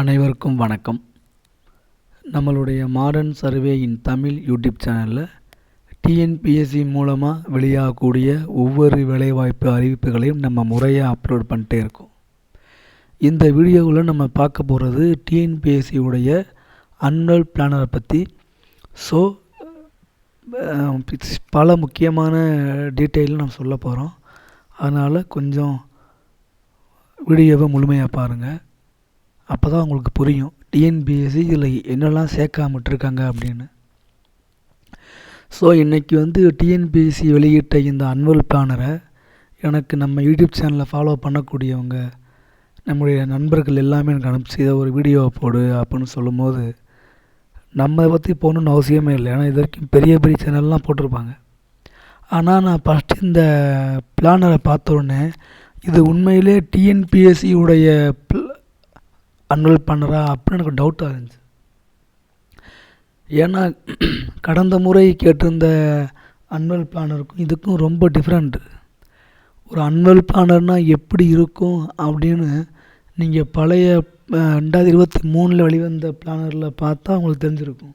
அனைவருக்கும் வணக்கம். நம்மளுடைய modern survey in Tamil YouTube சேனலில் டிஎன்பிஎஸ்சி மூலமாக வெளியாகக்கூடிய ஒவ்வொரு வேலைவாய்ப்பு அறிவிப்புகளையும் நம்ம முறையாக அப்லோட் பண்ணிட்டே இருக்கோம். இந்த வீடியோவில் நம்ம பார்க்க போகிறது டிஎன்பிஎஸ்சி உடைய அன்வல் பிளானரை பற்றி ஸோ பல முக்கியமான டீட்டெயில் நம்ம சொல்ல போகிறோம் அதனால் கொஞ்சம் வீடியோவை முழுமையாக பாருங்கள் அப்போ தான் உங்களுக்கு புரியும். டிஎன்பிஎஸ்சி இதில் என்னெல்லாம் சேர்க்காம விட்டுருக்காங்க அப்படின்னு. ஸோ இன்றைக்கி வந்து டிஎன்பிஎஸ்சி வெளியிட்ட இந்த அன்வல் பிளானரை எனக்கு நம்ம யூடியூப் சேனலில் ஃபாலோ பண்ணக்கூடியவங்க நம்முடைய நண்பர்கள் எல்லாமே எனக்கு அனுப்பிச்சு இதை ஒரு வீடியோவை போடு அப்படின்னு சொல்லும்போது நம்ம இதை பற்றி போகணுன்னு அவசியமே இல்லை. ஏன்னா இது வரைக்கும் பெரிய பெரிய சேனல்லாம் போட்டிருப்பாங்க. ஆனால் நான் ஃபஸ்ட்டு இந்த பிளானரை பார்த்த உடனே இது உண்மையிலே டிஎன்பிஎஸ்சி உடைய அன்வல் பண்ணுறா அப்படின்னு எனக்கு டவுட்டாக இருந்துச்சு. ஏன்னா கடந்த முறை கேட்டிருந்த அன்வல் பிளானருக்கும் இதுக்கும் ரொம்ப டிஃப்ரெண்ட்டு ஒரு அன்வல் பிளானர்னால் எப்படி இருக்கும் அப்படின்னு நீங்கள் பழைய ரெண்டாயிரத்தி இருபத்தி மூணில் வெளிவந்த பிளானரில் பார்த்தா உங்களுக்கு தெரிஞ்சிருக்கும்.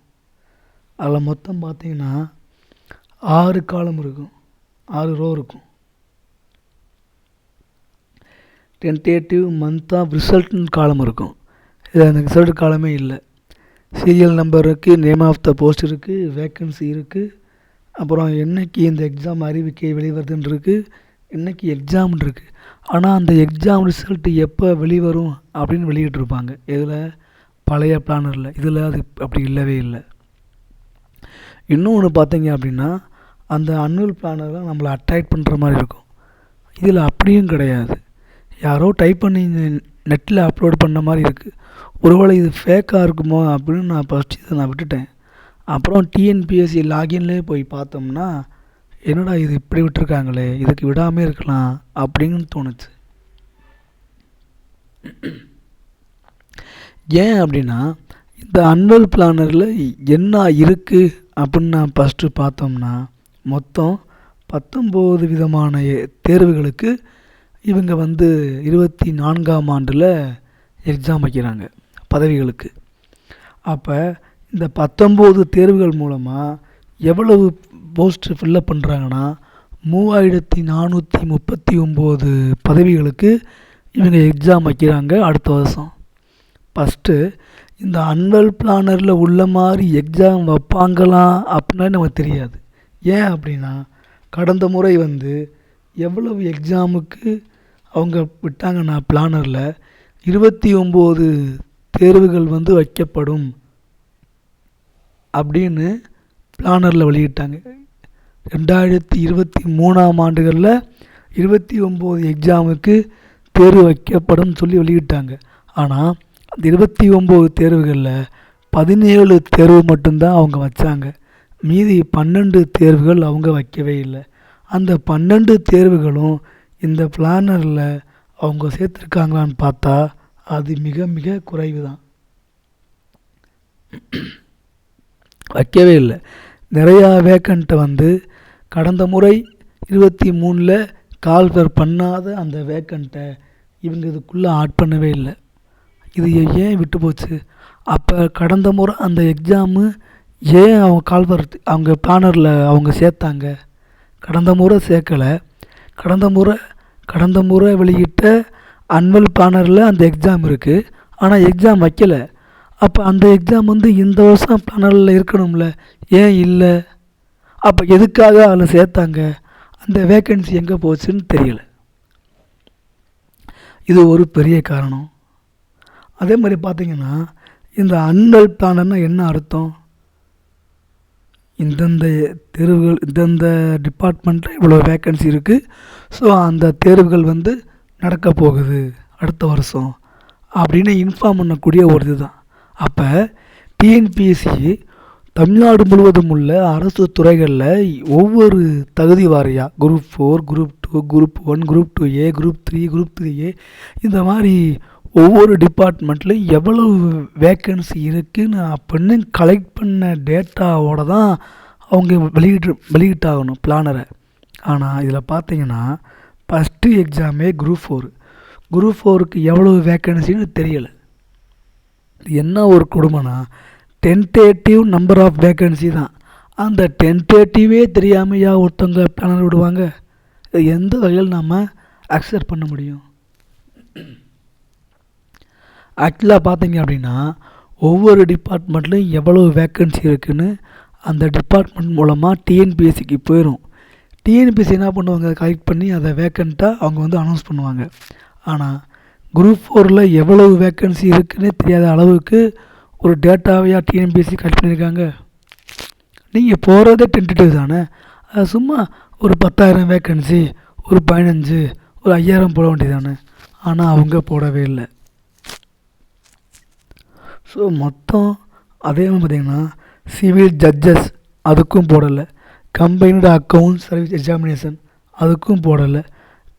அதில் மொத்தம் பார்த்தீங்கன்னா ஆறு காலம் இருக்கும். ஆறு ரோ இருக்கும். டென்டேட்டிவ் மந்த் ஆஃப் ரிசல்ட்னு காலம் இருக்கும். இது அந்த ரிசல்ட் காலமே இல்லை. சீரியல் நம்பர் இருக்குது நேம் ஆஃப் த போஸ்ட் இருக்குது வேக்கன்சி இருக்குது அப்புறம் என்றைக்கு இந்த எக்ஸாம் அறிவிக்கை வெளிவருதுன்னு இருக்குது என்றைக்கு எக்ஸாம் இருக்குது ஆனால் அந்த எக்ஸாம் ரிசல்ட்டு எப்போ வெளிவரும் அப்படின்னு வெளியிட்டிருப்பாங்க. இதில் பழைய பிளானரில் இதில் அது அப்படி இல்லவே இல்லை. இன்னும் ஒன்று பார்த்தீங்க அப்படின்னா அந்த அன்வல் பிளானர்லாம் நம்மளை அட்ராக்ட் பண்ணுற மாதிரி இருக்கும். இதில் அப்படியும் கிடையாது. யாரோ டைப் பண்ணி நெட்டில் அப்லோட் பண்ண மாதிரி இருக்குது ஒருவேளை இது ஃபேக்காக இருக்குமோ அப்படின்னு நான் ஃபஸ்ட்டு இதை நான் விட்டுட்டேன். அப்புறம் டிஎன்பிஎஸ்சி லாகின்லேயே போய் பார்த்தோம்னா என்னடா இது இப்படி விட்டுருக்காங்களே இதுக்கு விடாமல் இருக்கலாம் அப்படின்னு தோணுச்சு. ஏன் அப்படின்னா இந்த அன்வல் பிளானரில் என்ன இருக்குது அப்படின்னு நான் ஃபஸ்ட்டு பார்த்தோம்னா மொத்தம் பத்தொம்போது விதமான தேர்வுகளுக்கு இவங்க வந்து இருபத்தி நான்காம் ஆண்டில் எக்ஸாம் வைக்கிறாங்க பதவிகளுக்கு. அப்போ இந்த பத்தொம்போது தேர்வுகள் மூலமாக எவ்வளவு போஸ்ட்டு ஃபில்லப் பண்ணுறாங்கன்னா மூவாயிரத்தி நானூற்றி முப்பத்தி ஒம்பது பதவிகளுக்கு இவங்க எக்ஸாம் வைக்கிறாங்க அடுத்த வருஷம். ஃபஸ்ட்டு இந்த அன்வல் பிளானரில் உள்ள மாதிரி எக்ஸாம் வைப்பாங்களா அப்படின்னா நமக்கு தெரியாது. ஏன் அப்படின்னா கடந்த முறை வந்து எவ்வளவு எக்ஸாமுக்கு அவங்க விட்டாங்கன்னா பிளானரில் இருபத்தி ஒம்பது தேர்வுகள் வந்து வைக்கப்படும் அப்படின்னு பிளானரில் வெளியிட்டாங்க. ரெண்டாயிரத்தி இருபத்தி மூணாம் ஆண்டுகளில் இருபத்தி ஒம்பது எக்ஸாமுக்கு தேர்வு வைக்கப்படும் சொல்லி வெளியிட்டாங்க. ஆனால் அந்த இருபத்தி ஒம்பது தேர்வுகளில் பதினேழு தேர்வு மட்டும்தான் அவங்க வச்சாங்க. மீதி பன்னெண்டு தேர்வுகள் அவங்க வைக்கவே இல்லை. அந்த பன்னெண்டு தேர்வுகளும் இந்த பிளானரில் அவங்க சேர்த்துருக்காங்களான்னு பார்த்தா அது மிக மிக குறைவு தான் வைக்கவே இல்லை. நிறையா வேக்கண்ட்டை வந்து கடந்த முறை இருபத்தி மூணில் கால்ஃபர் பண்ணாத அந்த வேக்கண்ட்டை இவங்க இதுக்குள்ளே ஆட் பண்ணவே இல்லை. இது ஏன் விட்டு போச்சு? அப்போ கடந்த முறை அந்த எக்ஸாமு ஏன் அவங்க கால்ஃபர் அவங்க பிளானரில் அவங்க சேர்த்தாங்க? கடந்த முறை சேர்க்கலை. கடந்த முறை கடந்த முறை வெளியிட்ட அன்வல் பிளானரில் அந்த எக்ஸாம் இருக்குது ஆனால் எக்ஸாம் வைக்கலை. அப்போ அந்த எக்ஸாம் வந்து இந்த வருஷம் பிளானரில் இருக்கணும்ல. ஏன் இல்லை? அப்போ எதுக்காக அதில் சேர்த்தாங்க? அந்த வேக்கன்சி எங்கே போச்சுன்னு தெரியல. இது ஒரு பெரிய காரணம். அதே மாதிரி பார்த்தீங்கன்னா இந்த அன்வல் பிளானர்னால் என்ன அர்த்தம்? இந்தந்த தேர்வுகள் இந்தந்த டிபார்ட்மெண்ட்டில் இவ்வளோ வேக்கன்சி இருக்குது ஸோ அந்த தேர்வுகள் வந்து நடக்க போகுது அடுத்த வருஷம் அப்படின்னு இன்ஃபார்ம் பண்ணக்கூடிய ஒரு இதுதான். அப்போ டிஎன்பிஎஸ்சி தமிழ்நாடு முழுவதும் உள்ள அரசு துறைகளில் ஒவ்வொரு தகுதி வாரியாக group four group two group one group two A group three group three A இந்த மாதிரி ஒவ்வொரு டிபார்ட்மெண்ட்லையும் எவ்வளவு வேக்கன்சி இருக்குதுன்னு அப்படின்னு கலெக்ட் பண்ண டேட்டாவோடு தான் அவங்க வெளியிட்டு வெளியிட்டாகணும் பிளானரை ஆனால் இதில் பார்த்தீங்கன்னா ஃபஸ்ட்டு எக்ஸாமே குரூப் ஃபோர் குரூப் ஃபோருக்கு எவ்வளோ வேக்கன்சின்னு தெரியலை. என்ன ஒரு கொடுமைனா டென்டேட்டிவ் நம்பர் ஆஃப் வேக்கன்சி தான். அந்த டென்டேட்டிவே தெரியாமையா ஒருத்தவங்க பிளானர் விடுவாங்க? எந்த வகையில் நாம் அக்செப்ட் பண்ண முடியும்? ஆக்சுவலாக பார்த்தீங்க அப்படின்னா ஒவ்வொரு டிபார்ட்மெண்ட்லையும் எவ்வளோ வேக்கன்சி இருக்குதுன்னு அந்த டிபார்ட்மெண்ட் மூலமாக டிஎன்பிஎஸ்சிக்கு போயிடும் டிஎன்பிஎஸ்சி என்ன பண்ணுவாங்க? கலெக்ட் பண்ணி அதை வேக்கண்ட்டாக அவங்க வந்து அனௌன்ஸ் பண்ணுவாங்க. ஆனால் குரூப் ஃபோரில் எவ்வளவு வேக்கன்சி இருக்குன்னே தெரியாத அளவுக்கு ஒரு டேட்டாவையாக டிஎன்பிஎஸ்சி கலெக்ட் பண்ணியிருக்காங்க நீங்கள் போகிறதே டென்டேட்டிவ் தானே. அது சும்மா ஒரு பத்தாயிரம் வேக்கன்சி ஒரு பதினஞ்சு ஒரு ஐயாயிரம் போட வேண்டியதானே ஆனால் அவங்க போடவே இல்லை. ஸோ மொத்தம் அதே மாதிரி பார்த்திங்கன்னா சிவில் ஜட்ஜஸ் அதுக்கும் போடலை. கம்பைன்டு அக்கௌண்ட் சர்வீஸ் எக்ஸாமினேஷன் அதுக்கும் போடலை.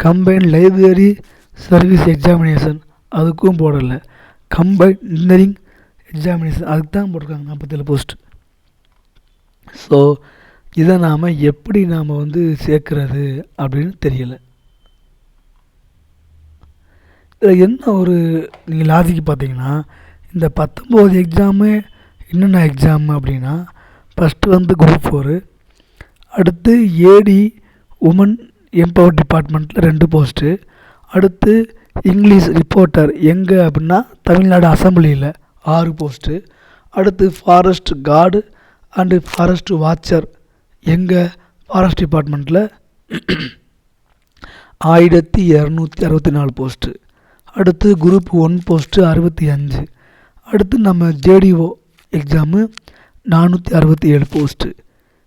கம்பைன்ட் லைப்ரரி சர்வீஸ் எக்ஸாமினேஷன் அதுக்கும் போடலை. கம்பைன்ட் இன்ஜினியரிங் எக்ஸாமினேஷன் அதுக்கு தான் போட்டிருக்காங்க நாற்பத்தேழு போஸ்ட் ஸோ இதை நாம் எப்படி நாம் வந்து சேர்க்குறது அப்படின்னு தெரியலை. இதில் என்ன ஒரு நீங்கள் லாஜிக்கு பார்த்தீங்கன்னா இந்த பத்தொம்போது எக்ஸாமு என்னென்ன எக்ஸாம் அப்படின்னா ஃபஸ்ட்டு வந்து குரூப் ஃபோரு அடுத்து ஏடி உமன் எம்பவர் டிபார்ட்மெண்ட்டில் ரெண்டு போஸ்ட்டு அடுத்து இங்கிலீஷ் ரிப்போர்ட்டர் எங்கே அப்படின்னா தமிழ்நாடு அசம்பிளியில் ஆறு போஸ்ட்டு அடுத்து forest guard and forest watcher எங்கே ஃபாரஸ்ட் டிபார்ட்மெண்ட்டில் ஆயிரத்தி இரநூத்தி அறுபத்தி நாலு போஸ்ட்டு அடுத்து குரூப் ஒன் போஸ்ட்டு அறுபத்தி அஞ்சு அடுத்து நம்ம ஜேடிஓ எக்ஸாமு நானூற்றி அறுபத்தி ஏழு போஸ்ட்டு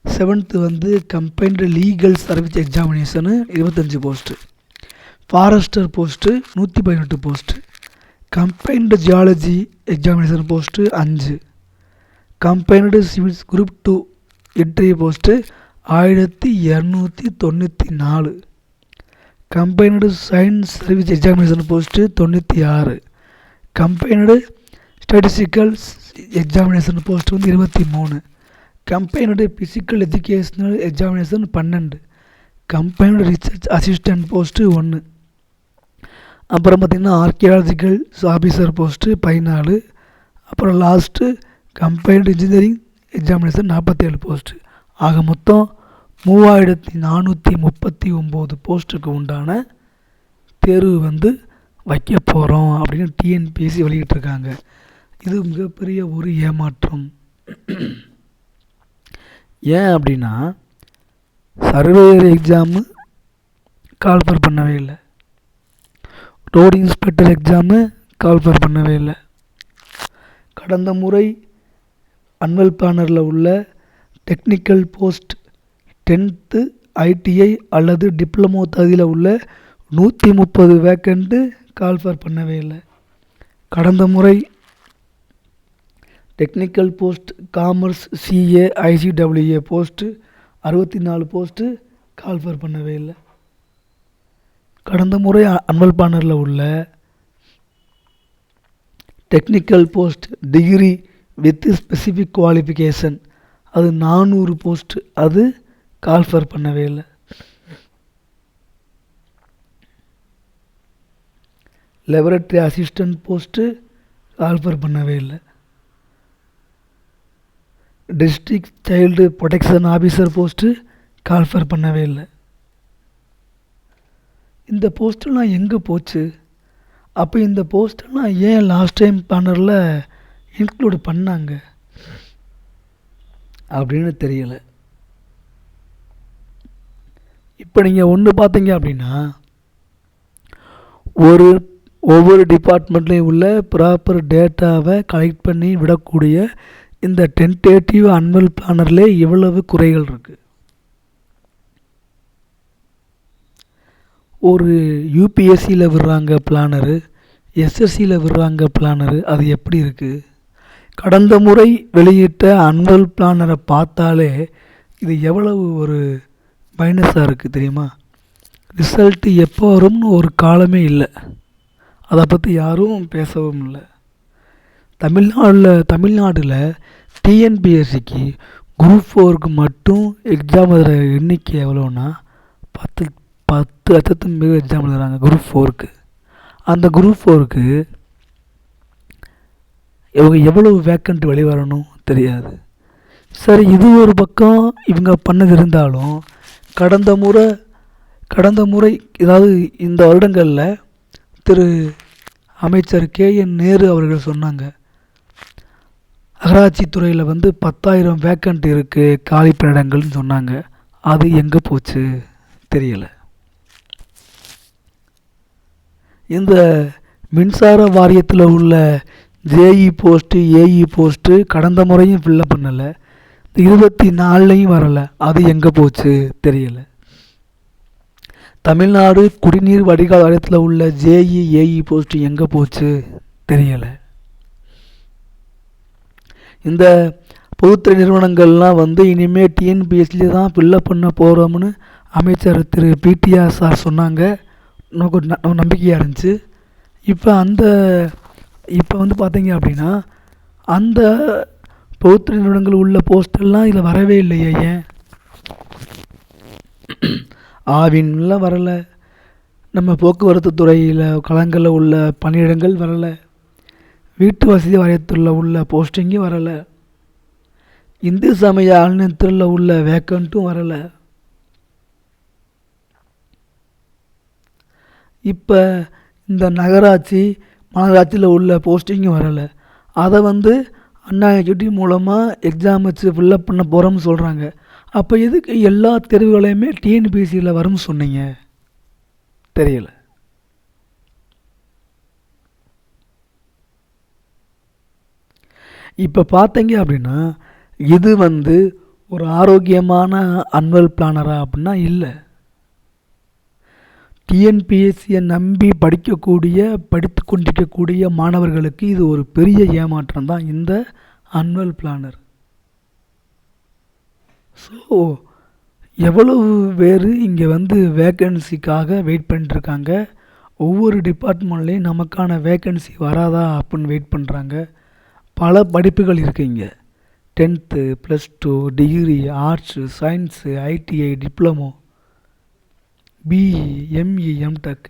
செவன்த்து வந்து கம்பைன்டு லீகல் சர்வீஸ் எக்ஸாமினேஷனு இருபத்தஞ்சி போஸ்ட்டு ஃபாரஸ்டர் போஸ்ட்டு நூற்றி பதினெட்டு post combined geology examination post அஞ்சு. Combined civils group two entry post ஆயிரத்தி இரநூத்தி தொண்ணூற்றி நாலு. Combined science service examination post தொண்ணூற்றி ஆறு. கம்பைனடு ஸ்டாட்டிஸ்டிக்கல் எக்ஸாமினேஷன் போஸ்ட் வந்து இருபத்தி மூணு. கம்பைன்டு ஃபிசிக்கல் எஜுகேஷ்னல் எக்ஸாமினேஷன் பன்னெண்டு. கம்பெனியோட ரிசர்ச் அசிஸ்டன்ட் போஸ்ட்டு ஒன்று அப்புறம் பார்த்திங்கன்னா ஆர்கியாலஜிக்கல் ஆஃபீஸர் போஸ்ட்டு பதினாலு. அப்புறம் லாஸ்ட்டு கம்பெனியோட இன்ஜினியரிங் எக்ஸாமினேஷன் நாற்பத்தேழு போஸ்ட்டு ஆக மொத்தம் மூவாயிரத்தி நானூற்றி முப்பத்தி ஒம்பது போஸ்ட்டுக்கு உண்டான தேர்வு வந்து வைக்க போகிறோம் அப்படின்னு டிஎன்பிஎஸ்சி வெளியிட்டிருக்காங்க. இது மிகப்பெரிய ஒரு ஏமாற்றம். ஏன் அப்படின்னா சர்வேயர் எக்ஸாமு கால்ஃபர் பண்ணவே இல்லை. ரோடு இன்ஸ்பெக்டர் எக்ஸாமு கால்ஃபர் பண்ணவே இல்லை. கடந்த முறை அன்வல் பேனரில் உள்ள டெக்னிக்கல் போஸ்ட் டென்த்து ஐடிஐ அல்லது டிப்ளமோ தகுதியில் உள்ள நூற்றி முப்பது வேக்கண்ட்டு கால்ஃபர் பண்ணவே இல்லை. கடந்த முறை technical post commerce CA ICWA post அறுபத்தி நாலு போஸ்ட்டு கால்ஃபர் பண்ணவே இல்லை. கடந்த முறை அன்வல் பானரில் உள்ள technical post degree with specific qualification அது நானூறு போஸ்ட் அது கால்ஃபர் பண்ணவே இல்லை. லெபரட்டரி அசிஸ்டன்ட் போஸ்ட்டு கால்ஃபர் பண்ணவே இல்லை. District child protection officer post call for பண்ணவே இல்லை. இந்த போஸ்ட்டெல்லாம் எங்கே போச்சு? அப்போ இந்த போஸ்ட்டெல்லாம் ஏன் லாஸ்ட் டைம் பேனரில் இன்க்ளூட் பண்ணாங்க? அப்படின்னு தெரியலை. இப்போ நீங்கள் ஒன்று பார்த்தீங்க அப்படின்னா ஒரு ஒவ்வொரு டிபார்ட்மெண்ட்லேயும் உள்ள ப்ராப்பர் டேட்டாவை கலெக்ட் பண்ணி விடக்கூடிய இந்த டென்டேட்டிவ் அன்வல் பிளானரில் இவ்வளவு குறைகள் இருக்குது ஒரு யூபிஎஸ்சியில் விடுறாங்க பிளானரு எஸ்எஸ்சியில் விடுறாங்க பிளானரு அது எப்படி இருக்குது கடந்த முறை வெளியிட்ட அன்வல் பிளானரை பார்த்தாலே இது எவ்வளவு ஒரு மைனஸாக இருக்குது தெரியுமா? ரிசல்ட்டு எப்போ வரும்னு ஒரு காலமே இல்லை. அதை பற்றி யாரும் பேசவும் இல்லை. தமிழ்நாட்டில் தமிழ்நாட்டில் டிஎன்பிஎஸ்சிக்கு குரூப் ஃபோருக்கு மட்டும் எக்ஸாம் எழுதுகிற எண்ணிக்கை எவ்வளோன்னா பத்து பத்து லட்சத்து மிக எக்ஸாம் எழுதுகிறாங்க குரூப் ஃபோருக்கு அந்த குரூப் ஃபோருக்கு இவங்க எவ்வளவு வேக்கண்ட் வெளிவரணும் தெரியாது. சரி இது ஒரு பக்கம் இவங்க பண்ணது இருந்தாலும் கடந்த முறை கடந்த முறை அதாவது இந்த வருடங்களில் திரு அமைச்சர் கே என் நேரு அவர்கள் சொன்னாங்க அகராட்சி துறையில் வந்து பத்தாயிரம் வேக்கண்ட் இருக்குது காலி பணியிடங்கள்னு சொன்னாங்க. அது எங்கே போச்சு? தெரியலை. இந்த மின்சார வாரியத்தில் உள்ள ஜேஇ போஸ்ட்டு ஏஇ போஸ்ட்டு கடந்த முறையும் ஃபில்லப் பண்ணலை. இருபத்தி நாலுலையும் வரலை. அது எங்கே போச்சு? தெரியலை. தமிழ்நாடு குடிநீர் வடிகால் வாரியத்தில் உள்ள ஜேஇ ஏஇ போஸ்ட்டு எங்கே போச்சு? தெரியலை. இந்த பொதுத்துறை நிறுவனங்கள்லாம் வந்து இனிமேல் டிஎன்பிஎஸ்சியில் தான் ஃபில்லப் பண்ண போகிறோம்னு அமைச்சர் திரு பிடிஆர் சார் சொன்னாங்க. நமக்கு ஒரு ந- நம்பிக்கையாக இருந்துச்சு. இப்போ அந்த இப்போ வந்து பார்த்தீங்க அப்படின்னா அந்த பொதுத்துறை நிறுவனங்கள் உள்ள போஸ்டெல்லாம் இதில் வரவே இல்லையே ஏன்? ஆவின்லாம் வரலை. நம்ம போக்குவரத்து துறையில் களங்களில் உள்ள பணியிடங்கள் வரலை. வீட்டு வசதி வாரியத்தில் உள்ள போஸ்டிங்கும் வரலை. இந்து சமய ஆளுநத்தில் உள்ள வேக்கண்ட்டும் வரலை. இப்போ இந்த நகராட்சி மாநகராட்சியில் உள்ள போஸ்டிங்கும் வரலை. அதை வந்து அண்ணா எக்யூட்டி மூலமாக எக்ஸாம் வச்சு ஃபில்லப் பண்ண போகிறோம்னு சொல்கிறாங்க அப்போ எதுக்கு எல்லா தேர்வுகளையுமே டிஎன்பிஎஸ்சியில் வரும்னு சொன்னீங்க? தெரியலை. இப்போ பார்த்தீங்க அப்படின்னா இது வந்து ஒரு ஆரோக்கியமான அன்வல் பிளானரா அப்படின்னா இல்லை. டிஎன்பிஎஸ்சியை நம்பி படிக்கக்கூடிய படித்து கொண்டிருக்கக்கூடிய மாணவர்களுக்கு இது ஒரு பெரிய ஏமாற்றம் தான் இந்த அன்வல் பிளானர் ஸோ எவ்வளவு பேர் இங்கே வந்து வேக்கன்சிக்காக வெயிட் பண்ணிட்டுருக்காங்க? ஒவ்வொரு டிபார்ட்மெண்ட்லேயும் நமக்கான வேக்கன்சி வராதா அப்படின்னு வெயிட் பண்ணுறாங்க பல படிப்புகள் இருக்குது இங்கே. Tenth plus two degree arts science ITI diploma BE ME MTech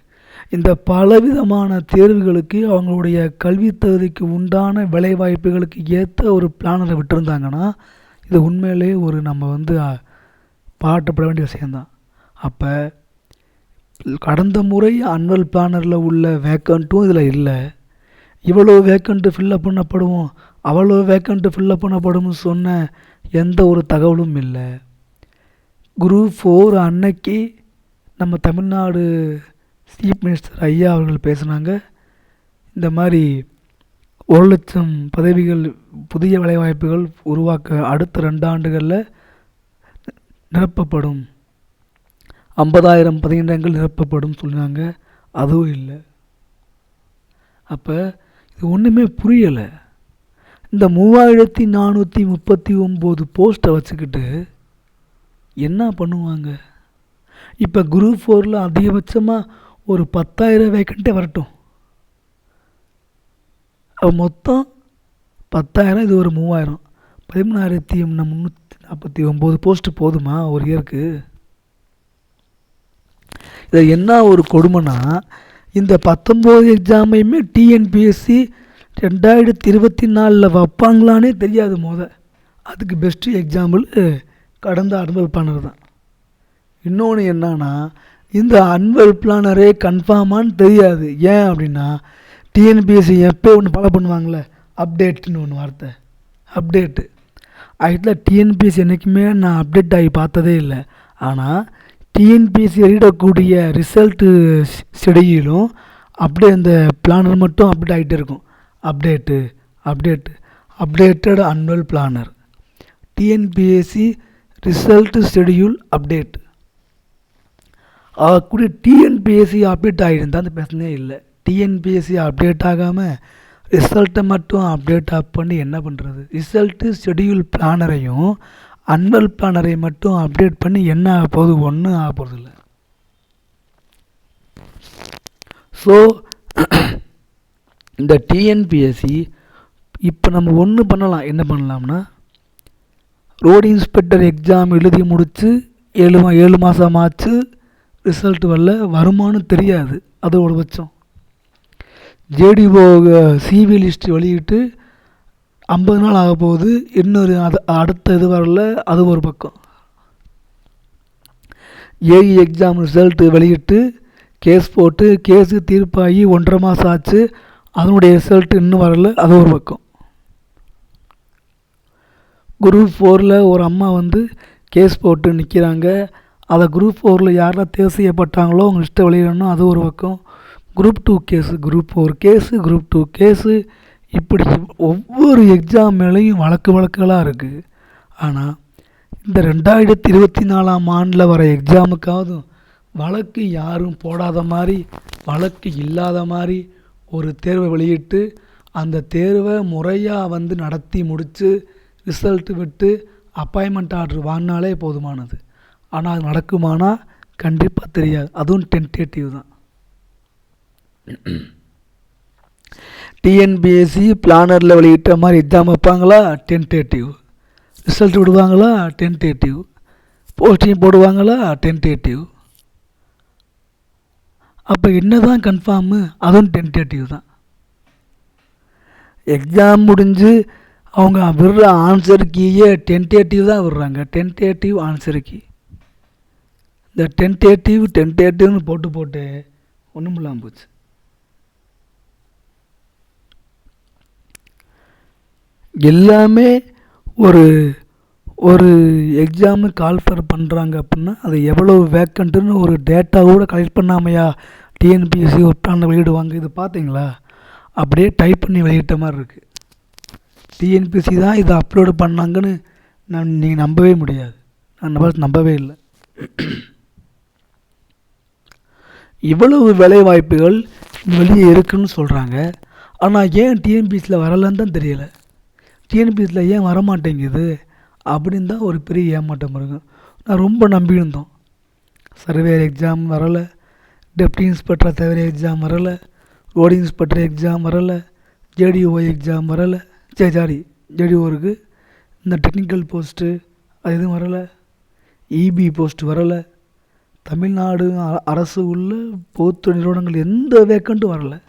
இந்த பலவிதமான தேர்வுகளுக்கு அவங்களுடைய கல்வித் தகுதிக்கு உண்டான வேலைவாய்ப்புகளுக்கு ஏற்ற ஒரு பிளானரை விட்டிருந்தாங்கன்னா இது உண்மையிலே ஒரு நம்ம வந்து பாட்டப்பட பாராட்டப்பட வேண்டிய விஷயந்தான் அப்போ கடந்த முறை அன்வல் பிளானரில் உள்ள வேக்கண்ட்டும் இதில் இல்லை. இவ்வளோ வேக்கண்ட்டு ஃபில்லப் பண்ணப்படுவோம் அவ்வளோ வேக்கண்ட்டு ஃபில்லப் பண்ணப்படும்னு சொன்ன எந்த ஒரு தகவலும் இல்லை. குரூப் ஃபோர் அன்னைக்கு நம்ம தமிழ்நாடு சீஃப் மினிஸ்டர் ஐயா அவர்கள் பேசுனாங்க. இந்த மாதிரி ஒரு லட்சம் பதவிகள் புதிய வேலைவாய்ப்புகள் உருவாக்க அடுத்த ரெண்டு ஆண்டுகளில் நிரப்பப்படும். ஐம்பதாயிரம் பதினெண்டங்கள் நிரப்பப்படும் சொன்னாங்க அதுவும் இல்லை. அப்போ இது ஒன்றுமே புரியலை. இந்த மூவாயிரத்தி நானூற்றி முப்பத்தி ஒம்பது போஸ்ட்டை வச்சுக்கிட்டு என்ன பண்ணுவாங்க? இப்போ குரூப் ஃபோரில் அதிகபட்சமாக ஒரு பத்தாயிரம் வேக்கண்ட்டே வரட்டும். மொத்தம் பத்தாயிரம் இது ஒரு மூவாயிரம். பதிமூணாயிரத்தி முந்நூற்றி நாற்பத்தி ஒம்பது போஸ்ட்டு போதுமா ஒரு இயருக்கு இதில் என்ன ஒரு கொடுமைனா இந்த பத்தொம்போது எக்ஸாமையுமே டிஎன்பிஎஸ்சி ரெண்டாயிரத்தி இருபத்தி நாலில் வைப்பாங்களானே தெரியாது மோத. அதுக்கு பெஸ்ட்டு எக்ஸாம்பிள் கடந்த அனுபவ பிளானர் தான். இன்னொன்று என்னன்னா இந்த அன்வல் பிளானரே கன்ஃபார்மான்னு தெரியாது. ஏன் அப்படின்னா டிஎன்பிஎஸ்சி எப்போ ஒன்று ஃபாலோ பண்ணுவாங்களே அப்டேட்னு ஒன்று வார்த்தை. அப்டேட்டு ஆக்சுவலாக டிஎன்பிஎஸ்சி என்றைக்குமே நான் அப்டேட் ஆகி பார்த்ததே இல்லை. ஆனால் டிஎன்பிஎஸ்சி எழுதக்கூடிய ரிசல்ட்டு ஷெடியூலும் அப்படியே அந்த பிளானர் மட்டும் அப்டேட் ஆகிட்டே இருக்கும். Update update updated annual planner TNPSC result schedule update கூட டிஎன்பிஎஸ்சி அப்டேட் ஆகிருந்தால் அந்த பிரச்சனையே இல்லை. டிஎன்பிஎஸ்சி அப்டேட் ஆகாமல் ரிசல்ட்டை மட்டும் அப்டேட் ஆப் பண்ணி என்ன பண்ணுறது ரிசல்ட்டு ஷெடியூல் பிளானரையும் அன்வல் பிளானரை மட்டும் அப்டேட் பண்ணி என்ன ஆக போகுது? ஒன்றும் ஆக போகிறதில்ல ஸோ இந்த டிஎன்பிஎஸ்சி இப்போ நம்ம ஒன்று பண்ணலாம். என்ன பண்ணலாம்னா ரோடு இன்ஸ்பெக்டர் எக்ஸாம் எழுதி முடித்து ஏழு மா ஏழு மாதம் ஆச்சு ரிசல்ட் வரல வருமானு தெரியாது. அது ஒரு பட்சம். ஜேடிஓ சிவி லிஸ்ட் வெளியிட்டு ஐம்பது நாள் ஆக போகுது. இன்னொரு அது அடுத்த இது வரல. அது ஒரு பக்கம். ஏஇ எக்ஸாம் ரிசல்ட்டு வெளியிட்டு கேஸ் போட்டு கேஸு தீர்ப்பாகி ஒன்றரை மாதம் ஆச்சு. அதனுடைய ரிசல்ட்டு இன்னும் வரல. அது ஒரு பக்கம். குரூப் ஃபோரில் ஒரு அம்மா வந்து கேஸ் போட்டு நிற்கிறாங்க அதை குரூப் ஃபோரில் யாரெல்லாம் தேர்வு செய்யப்பட்டாங்களோ அவங்க லிஸ்ட்டை வெளியிடணும். அது ஒரு பக்கம். Group two case group four case group two case இப்படி ஒவ்வொரு எக்ஸாம் மேலேயும் வழக்கு வழக்குகளாக இருக்குது ஆனால் இந்த ரெண்டாயிரத்தி இருபத்தி நாலாம் ஆண்டில் வர எக்ஸாமுக்காவதும் வழக்கு யாரும் போடாத மாதிரி வழக்கு இல்லாத மாதிரி ஒரு தேர்வை வெளியிட்டு அந்த தேர்வை முறையாக வந்து நடத்தி முடித்து ரிசல்ட்டு விட்டு அப்பாயின்மெண்ட் ஆர்டர் வாங்கினாலே போதுமானது. ஆனால் அது நடக்குமானா கண்டிப்பாக தெரியாது. அதுவும் டென்டேட்டிவ் தான். டிஎன்பிஎஸ்சி பிளானரில் வெளியிட்ட மாதிரி எக்ஸாம் வைப்பாங்களா? டென்டேட்டிவ் ரிசல்ட் விடுவாங்களா? டென்டேட்டிவ் போஸ்டிங் போடுவாங்களா? டென்டேட்டிவ் அப்போ என்ன தான் கன்ஃபார்மு அதுவும் டென்டேட்டிவ் தான். எக்ஸாம் முடிஞ்சு அவங்க விடுற ஆன்சர் கீயே டென்டேட்டிவ் தான் விடுறாங்க. Tentative answer key. இந்த டென்டேட்டிவ் டென்டேட்டிவ்னு போட்டு போட்டு ஒன்றும் இல்லாமல் போச்சு. எல்லாமே ஒரு ஒரு எக்ஸாமு கால்ஃபர் பண்ணுறாங்க அப்படின்னா அது எவ்வளோ வேக்கண்ட்டுன்னு ஒரு டேட்டா கூட கலெக்ட் பண்ணாமையா டிஎன்பிஎஸ்சி ஒரு வெளியிடுவாங்க. இது பார்த்தீங்களா? அப்படியே டைப் பண்ணி வெளியிட்ட மாதிரி இருக்குது டிஎன்பிஎஸ்சி தான் இதை அப்லோடு பண்ணாங்கன்னு நான் நீங்கள் நம்பவே முடியாது. நான் நம்ப நம்பவே இல்லை. இவ்வளவு வேலை வாய்ப்புகள் வெளியே இருக்குன்னு சொல்கிறாங்க ஆனால் ஏன் டிஎன்பிஎஸ்சியில் வரலன்னு தான் தெரியலை. டிஎன்பிஎஸ்சியில் ஏன் வரமாட்டேங்குது? அப்படின்னு தான் ஒரு பெரிய ஏமாட்டம் இருக்கும் நான் ரொம்ப நம்பியிருந்தோம். சர்வேர் எக்ஸாம் வரலை. டெப்டி இன்ஸ்பெக்டர் தவிர எக்ஸாம் வரலை. ரோடு இன்ஸ்பெக்டர் எக்ஸாம் வரலை. ஜேடிஓ எக்ஸாம் வரலை. சே சாரி ஜேடிஓருக்கு இந்த டெக்னிக்கல் போஸ்ட்டு அது எதுவும் வரலை. இபி போஸ்ட் வரலை. தமிழ்நாடு அ- அரசு உள்ள பொதுத்துறை நிறுவனங்கள் எந்த வேக்கண்ட்டும் வரலை.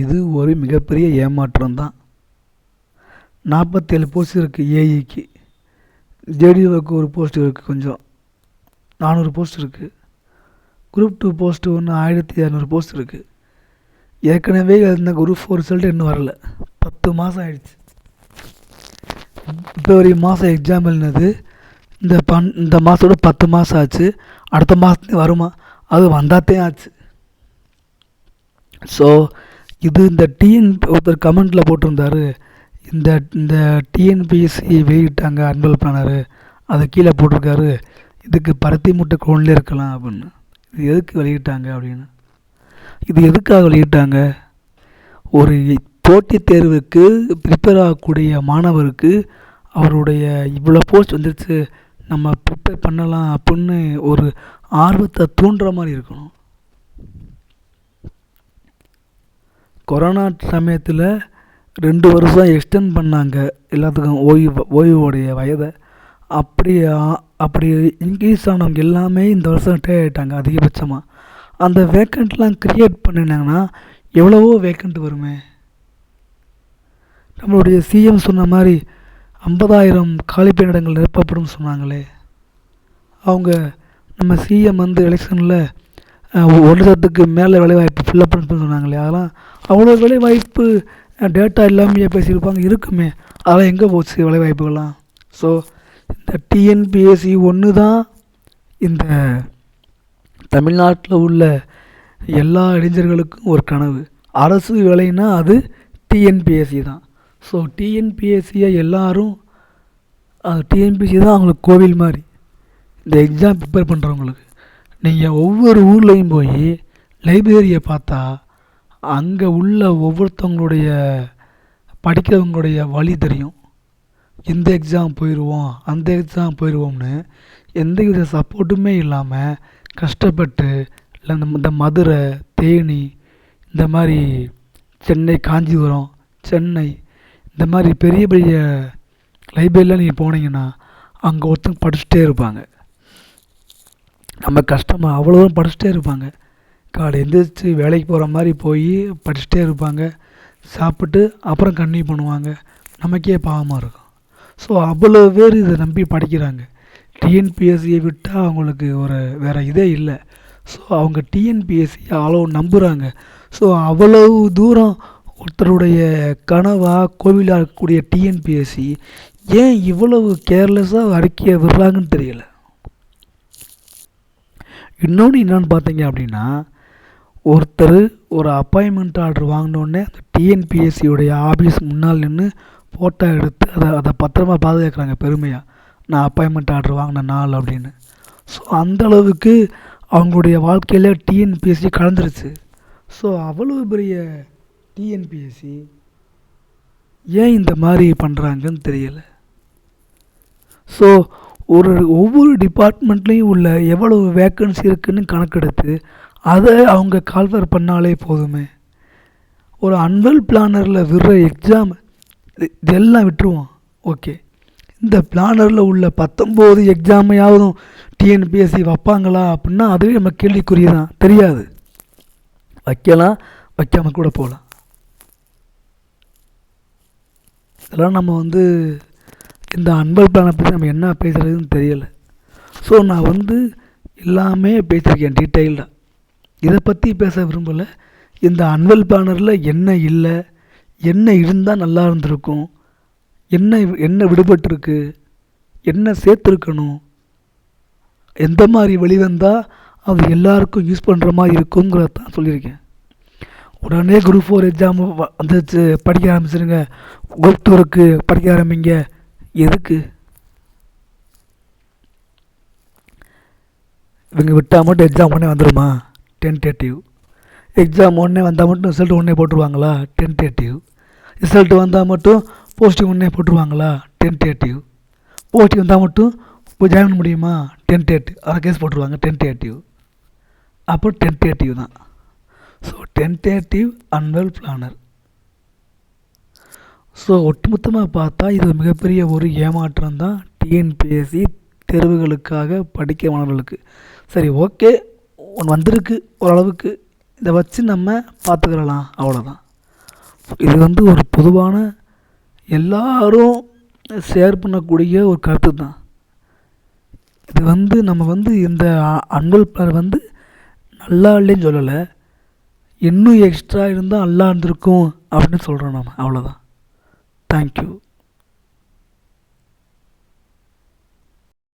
இது ஒரு மிகப்பெரிய ஏமாற்றம் தான் நாற்பத்தேழு போஸ்ட் இருக்குது ஏஇக்கு ஜேடியூவுக்கு ஒரு போஸ்ட் இருக்குது கொஞ்சம். நானூறு போஸ்ட் இருக்குது குரூப் டூ போஸ்ட் ஒன்று ஆயிரத்தி இரநூறு போஸ்ட் இருக்குது ஏற்கனவே அந்த குரூப் ஃபோர் ரிசல்ட் இன்னும் வரல. பத்து மாதம் ஆயிடுச்சு. பிப்ரவரி மாதம் எக்ஸாம் எழுதினது. இந்த பன் இந்த மாதத்தோட பத்து மாதம் ஆச்சு. அடுத்த மாதத்துலேயும் வருமா? அது வந்தாத்தே ஆச்சு. ஸோ இது இந்த டிஎன் ஒருத்தர் கமெண்ட்டில் போட்டிருந்தாரு. இந்த இந்த டிஎன்பிஎஸ்சி வெளியிட்டாங்க அன்பல் பிளானரு அது கீழே போட்டிருக்காரு. இதுக்கு பருத்தி முட்டை கோன்லேயே இருக்கலாம் அப்படின்னு. இது எதுக்கு வெளியிட்டாங்க அப்படின்னு. இது எதுக்காக வெளியிட்டாங்க? ஒரு போட்டித் தேர்வுக்கு ப்ரிப்பேர் ஆகக்கூடிய மாணவருக்கு அவருடைய இவ்வளோ போஸ்ட் வந்துருச்சு. நம்ம ப்ரிப்பேர் பண்ணலாம் அப்படின்னு ஒரு ஆர்வத்தை தூண்டுற மாதிரி இருக்கணும். கொரோனா சமயத்தில் ரெண்டு வருஷம் எக்ஸ்டெண்ட் பண்ணாங்க. எல்லாத்துக்கும் ஓய்வு ஓய்வுடைய வயதை. அப்படி அப்படி இன்க்ரீஸ் ஆனவங்க எல்லாமே இந்த வருஷம் ரிட்டையர் ஆகிட்டாங்க அதிகபட்சமாக அந்த வேக்கண்ட்லாம் க்ரியேட் பண்ணினாங்கன்னா எவ்வளவோ வேக்கண்ட் வருமே. நம்மளுடைய சிஎம் சொன்ன மாதிரி ஐம்பதாயிரம் காலி பணியிடங்கள் நிரப்பப்படும் சொன்னாங்களே. அவங்க நம்ம சிஎம் வந்து எலெக்ஷனில் ஒரு லட்சத்துக்கு மேலே வேலைவாய்ப்பு ஃபில்லப் பண்ண சொன்னாங்களே அதெல்லாம் அவ்வளோ வேலைவாய்ப்பு டேட்டா இல்லாமையே பேசியிருப்பாங்க இருக்குமே. அதெல்லாம் எங்கே போச்சு வேலைவாய்ப்புகள்லாம்? ஸோ இந்த டிஎன்பிஎஸ்சி ஒன்று தான் இந்த தமிழ்நாட்டில் உள்ள எல்லா இளைஞர்களுக்கும் ஒரு கனவு. அரசு வேலைன்னா அது டிஎன்பிஎஸ்சி தான். ஸோ டிஎன்பிஎஸ்சியை எல்லோரும் அது டிஎன்பிஎஸ்சி தான் அவங்களுக்கு கோவில் மாதிரி. இந்த எக்ஸாம் ப்ரிப்பேர் பண்ணுறவங்களுக்கு நீங்கள் ஒவ்வொரு ஊர்லேயும் போய் லைப்ரரியை பார்த்தா அங்கே உள்ள ஒவ்வொருத்தவங்களுடைய படிக்கிறவங்களுடைய வழி தெரியும். இந்த எக்ஸாம் போயிடுவோம் அந்த எக்ஸாம் போயிடுவோம்னு எந்த வித சப்போர்ட்டுமே இல்லாமல் கஷ்டப்பட்டு இல்லை இந்த இந்த மதுரை தேனி இந்த மாதிரி சென்னை காஞ்சிபுரம் சென்னை இந்த மாதிரி பெரிய பெரிய லைப்ரரியில் நீங்கள் போனீங்கன்னா அங்கே ஒருத்தங்க படிச்சுட்டே இருப்பாங்க. நம்ம கஷ்டமாக அவ்வளோ படிச்சுட்டே இருப்பாங்க. காலை எழுந்திரிச்சி வேலைக்கு போகிற மாதிரி போய் படிச்சுட்டே இருப்பாங்க. சாப்பிட்டு அப்புறம் கன்டினியூ பண்ணுவாங்க. நமக்கே பாவமாக இருக்கும். ஸோ அவ்வளோ பேர் இதை நம்பி படிக்கிறாங்க. டிஎன்பிஎஸ்சியை விட்டால் அவங்களுக்கு ஒரு வேறு இதே இல்லை. ஸோ அவங்க டிஎன்பிஎஸ்சி அவ்வளோ நம்புகிறாங்க ஸோ அவ்வளவு தூரம் ஒருத்தருடைய கனவாக கோவிலாக இருக்கக்கூடிய டிஎன்பிஎஸ்சி ஏன் இவ்வளவு கேர்லெஸ்ஸாக அறிக்கையை விடுறாங்கன்னு தெரியல. இன்னொன்று என்னென்னு பார்த்தீங்க அப்படின்னா ஒருத்தர் ஒரு அப்பாயின்மெண்ட் ஆர்டர் வாங்கினோடனே அந்த டிஎன்பிஎஸ்சியுடைய ஆஃபீஸ் முன்னால் நின்று ஃபோட்டோ எடுத்து அதை அதை பத்திரமா பாதுகாக்கிறாங்க பெருமையாக நான் அப்பாயின்மெண்ட் ஆர்டர் வாங்கின நாள் அப்படின்னு. ஸோ அந்த அளவுக்கு அவங்களுடைய வாழ்க்கையில் டிஎன்பிஎஸ்சி கலந்துருச்சு. ஸோ அவ்வளோ பெரிய டிஎன்பிஎஸ்சி ஏன் இந்த மாதிரி பண்ணுறாங்கன்னு தெரியலை. ஸோ ஒரு ஒவ்வொரு டிபார்ட்மெண்ட்லேயும் உள்ள எவ்வளவு வேக்கன்சி இருக்குன்னு கணக்கெடுத்து அதை அவங்க கால்வர் பண்ணாலே போதுமே. ஒரு அன்வெல் பிளானரில் விடுற எக்ஸாம் இதெல்லாம் விட்டுருவோம் ஓகே இந்த பிளானரில் உள்ள பத்தொம்போது எக்ஸாமையாவதும் டிஎன்பிஎஸ்சி வைப்பாங்களா அப்படின்னா அதுவே நம்ம கேள்விக்குரிய தான். தெரியாது. வைக்கலாம் வைக்காமல் கூட போகலாம். இதெல்லாம் நம்ம வந்து இந்த அன்பர் பிளானை பற்றி நம்ம என்ன பேசுகிறதுன்னு தெரியலை. ஸோ நான் வந்து எல்லாமே பேசியிருக்கேன் டீட்டெயில்டாக இதை பற்றி பேச விரும்பலை. இந்த அன்வல் பிளானரில் என்ன இல்லை? என்ன இருந்தால் நல்லா இருந்திருக்கும்? என்ன என்ன விடுபட்டிருக்கு? என்ன சேர்த்துருக்கணும்? எந்த மாதிரி வெளிவந்தால் அது எல்லாருக்கும் யூஸ் பண்ணுற மாதிரி இருக்குங்கிறத தான் சொல்லியிருக்கேன். உடனே குரூப் ஃபோர் எக்ஸாம் வந்துச்சு படிக்க ஆரம்பிச்சிருங்க. குரூப் டூருக்கு படிக்க ஆரம்பிங்க. எதுக்கு? இவங்க விட்டால் மட்டும் எக்ஸாம் உடனே வந்துடுமா டென்டேட்டிவ் எக்ஸாம் உடனே வந்தால் மட்டும் ரிசல்ட் உடனே போட்டுருவாங்களா? டென்டேட்டிவ் ரிசல்ட் வந்தால் மட்டும் போஸ்டிங் உடனே போட்டுருவாங்களா? டென்டேட்டிவ் போஸ்டிங் வந்தால் மட்டும் போய் ஜாயின் பண்ண முடியுமா? டென்டேட்டிவ் அதை கேஸ் போட்டுருவாங்க டென்டேட்டிவ் அப்போ டென்டேட்டிவ் தான். So tentative annual planner so ஒட்டுமொத்தமாக பார்த்தா இது மிகப்பெரிய ஒரு ஏமாற்றம் தான் டிஎன்பிஎஸ்சி தேர்வுகளுக்காக படிக்க மாணவர்களுக்கு. சரி ஓகே. ஒன்று வந்திருக்கு ஓரளவுக்கு. இதை வச்சு நம்ம பார்த்துக்கிறலாம் அவ்வளோதான் இது வந்து ஒரு பொதுவான எல்லாரும் ஷேர் பண்ணக்கூடிய ஒரு கருத்து தான் இது வந்து நம்ம வந்து இந்த அன்பல் பிளான் வந்து நல்லா இல்லைன்னு சொல்லலை. இன்னும் எக்ஸ்ட்ரா இருந்தால் நல்லா இருந்திருக்கும் அப்படின்னு சொல்கிறோம் நம்ம அவ்வளோதான் താങ്ക് യു